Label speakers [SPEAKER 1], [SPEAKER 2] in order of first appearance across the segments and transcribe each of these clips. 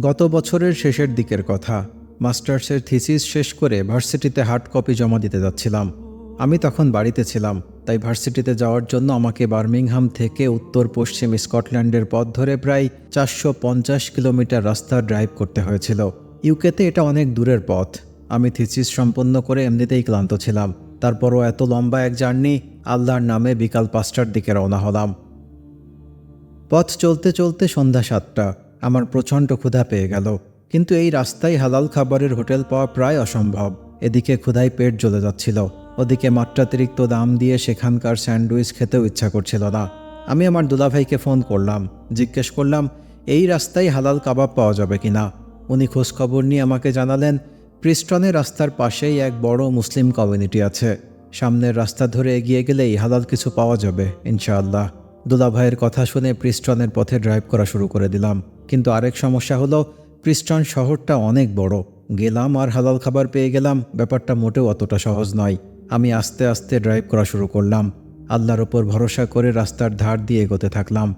[SPEAKER 1] গত বছরের শেষের দিকের কথা। মাস্টার্সের থিসিস শেষ করে ভার্সিটিতে হার্ড কপি জমা দিতে যাচ্ছিলাম। আমি তখন বাড়িতে ছিলাম, তাই ভার্সিটিতে যাওয়ার জন্য আমাকে বার্মিংহাম থেকে উত্তর পশ্চিম স্কটল্যান্ডের পথ ধরে প্রায় চারশো পঞ্চাশ কিলোমিটার রাস্তা ড্রাইভ করতে হয়েছিল। ইউকেতে এটা অনেক দূরের পথ। আমি থিসিস সম্পন্ন করে এমনিতেই ক্লান্ত ছিলাম। তারপরও এত লম্বা এক জার্নি আল্লাহর নামে বিকাল পাঁচটার দিকে রওনা হলাম। পথ চলতে চলতে সন্ধ্যা সাতটা। আমার প্রচণ্ড ক্ষুধা পেয়ে গেল। কিন্তু এই রাস্তায় হালাল খাবারের হোটেল পাওয়া প্রায় অসম্ভব। এদিকে ক্ষুধায় পেট জ্বলে যাচ্ছিল। ওদিকে মাত্রাতিরিক্ত দাম দিয়ে সেখানকার স্যান্ডউইচ খেতেও ইচ্ছা করছিল না। আমি আমার দুলাভাইকে ফোন করলাম, জিজ্ঞেস করলাম, এই রাস্তায় হালাল কাবাব পাওয়া যাবে কিনা উনি খোঁজখবর নিয়ে আমাকে জানালেন প্রিস্টনের রাস্তার পাশেই এক বড় মুসলিম কমিউনিটি আছে। সামনের রাস্তা ধরে এগিয়ে গেলেই হালাল কিছু পাওয়া যাবে, ইনশাআল্লাহ। দুলাভাইয়ের কথা শুনে প্রিস্টনের পথে ড্রাইভ করা শুরু করে দিলাম। কিন্তু আরেক সমস্যা হলো প্রিস্টন শহরটা অনেক বড়। গেলাম আর হালাল খাবার পেয়ে গেলাম, ব্যাপারটা মোটেও অতটা সহজ নয়। আমি আস্তে আস্তে ড্রাইভ করা শুরু করলাম। আল্লাহর ওপর ভরসা করে রাস্তার ধার দিয়ে এগোতে থাকলাম।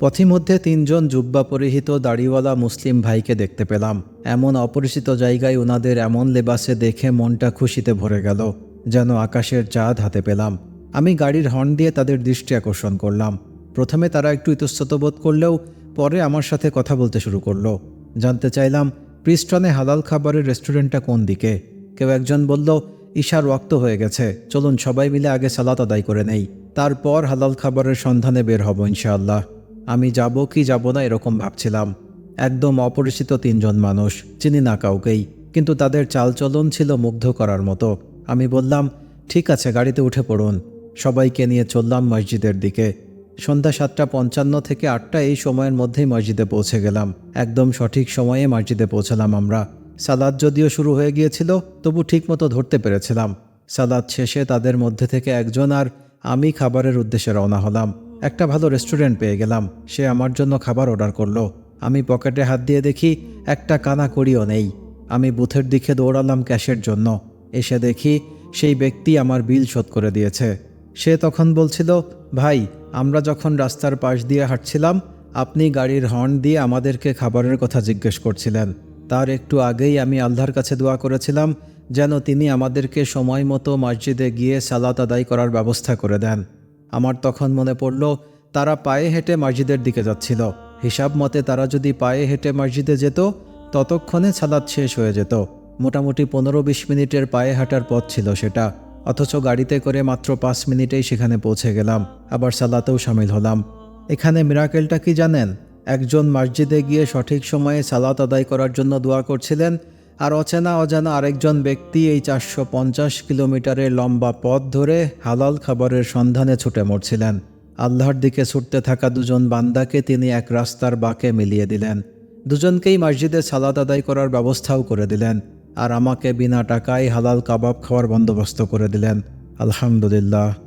[SPEAKER 1] পথিমধ্যে তিনজন জুব্বা পরিহিত দাড়িওয়ালা মুসলিম ভাইকে দেখতে পেলাম। এমন অপরিচিত জায়গায় ওনাদের এমন লেবাসে দেখে মনটা খুশিতে ভরে গেল, যেন আকাশের চাঁদ হাতে পেলাম। আমি গাড়ির হর্ন দিয়ে তাদের দৃষ্টি আকর্ষণ করলাম। প্রথমে তারা একটু ইতস্তত বোধ করলেও পরে আমার সাথে কথা বলতে শুরু করল। জানতে চাইলাম, প্রিস্টনে হালাল খাবারের রেস্টুরেন্টটা কোন দিকে? কেউ একজন বলল, ঈশার রক্ত হয়ে গেছে, চলুন সবাই মিলে আগে সালাত আদায় করে নেই। তারপর হালাল খাবারের সন্ধানে বের হব ইনশাআল্লাহ। আমি যাব কি যাব না এরকম ভাবছিলাম। একদম অপরিচিত তিনজন মানুষ, চিনি না কাউকেই, কিন্তু তাদের চালচলন ছিল মুগ্ধ করার মতো। আমি বললাম, ঠিক আছে, গাড়িতে উঠে পড়ুন। সবাইকে নিয়ে চললাম মসজিদের দিকে। সন্ধ্যা সাতটা পঞ্চান্ন থেকে আটটা এই সময়ের মধ্যেই মসজিদে পৌঁছে গেলাম। একদম সঠিক সময়ে মসজিদে পৌঁছালাম আমরা। সালাদ যদিও শুরু হয়ে গিয়েছিল, তবু ঠিকমতো ধরতে পেরেছিলাম। সালাদ শেষে তাদের মধ্যে থেকে একজন আর আমি খাবারের উদ্দেশ্যে রওনা হলাম। একটা ভালো রেস্টুরেন্ট পেয়ে গেলাম। সে আমার জন্য খাবার অর্ডার করল। আমি পকেটে হাত দিয়ে দেখি, একটা কানা করিও নেই। আমি বুথের দিকে দৌড়ালাম ক্যাশের জন্য। এসে দেখি, সেই ব্যক্তি আমার বিল শোধ করে দিয়েছে। সে তখন বলছিল, ভাই আমরা যখন রাস্তার পাশ দিয়ে হাঁটছিলাম, আপনি গাড়ির হর্ন দিয়ে আমাদেরকে খাবারের কথা জিজ্ঞেস করছিলেন। তার একটু আগেই আমি আল্লাহর কাছে দোয়া করেছিলাম, যেন তিনি আমাদেরকে সময় মতো মসজিদে গিয়ে সালাত আদায় করার ব্যবস্থা করে দেন। আমার তখন মনে পড়ল, তারা পায়ে হেঁটে মসজিদের দিকে যাচ্ছিল। হিসাব মতে তারা যদি পায়ে হেঁটে মসজিদে যেত, ততক্ষণে সালাদ শেষ হয়ে যেত। মোটামুটি পনেরো বিশ মিনিটের পায়ে হাঁটার পথ ছিল সেটা। অথচ গাড়িতে করে মাত্র পাঁচ মিনিটেই সেখানে পৌঁছে গেলাম, আবার সালাতেও সামিল হলাম। এখানে মিরাকেলটা কি জানেন? একজন মসজিদে গিয়ে সঠিক সময়ে সালাত আদায় করার জন্য দোয়া করছিলেন, আর অচেনা অজানা আরেকজন ব্যক্তি এই চারশো পঞ্চাশ কিলোমিটারের লম্বা পথ ধরে হালাল খাবারের সন্ধানে ছুটে মরছিলেন। আল্লাহর দিকে ছুটতে থাকা দুজন বান্দাকে তিনি এক রাস্তার বাঁকে মিলিয়ে দিলেন। দুজনকেই মসজিদে সালাদ আদায় করার ব্যবস্থাও করে দিলেন। আর আমাকে বিনা টাকায় হালাল কাবাব খাওয়ার বন্দোবস্ত করে দিলেন। আলহামদুলিল্লাহ।